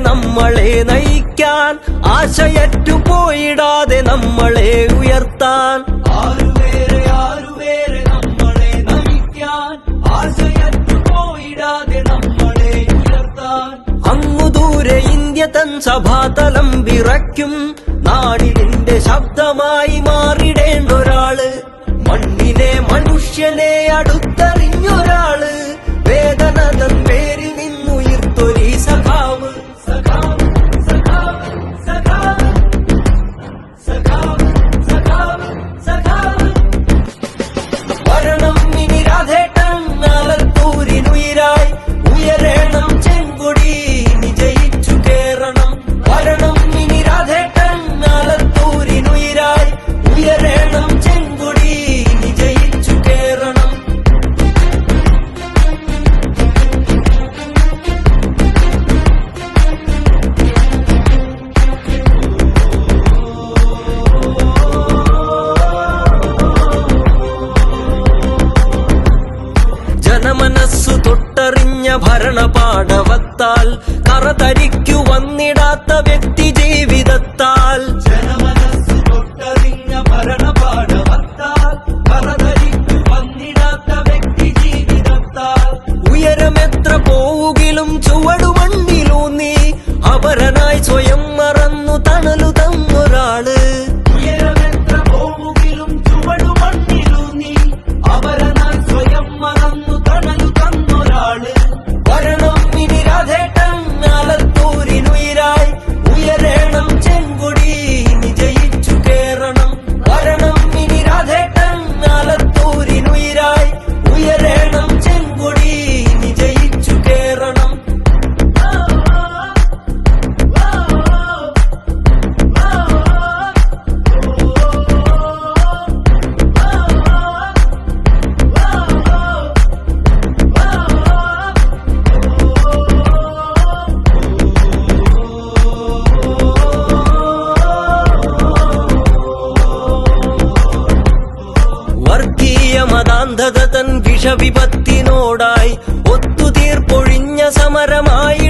നമ്മളെ നയിക്കാൻ. ആശയറ്റു പോയിടാതെ നമ്മളെ ഉയർത്താൻ. ആരുവേറെ ആരുവേറെ നമ്മളെ നയിക്കാൻ. ആശയറ്റു പോയിടാതെ നമ്മളെ ഉയർത്താൻ. അങ്ങു ദൂരെ ഇന്ത്യ തൻ സഭാതലം വിറയ്ക്കും. നാടിന്റെ ശബ്ദമായി മാറിടേണ്ട ഒരാൾ. മണ്ണിനെ മനുഷ്യനെ അടുത്തറിഞ്ഞൊരാൾ. വേദന തൻ തൊട്ടറിഞ്ഞ ഭരണപാടവത്താൽ കറതരിക്കു വന്നിടാത്ത വ്യക്തി ജീവിതത്താൽ. ജനമനസ്സു വിഷവിപത്തിനോടായി ഒത്തുതീർപ്പൊഴിഞ്ഞ സമരമായി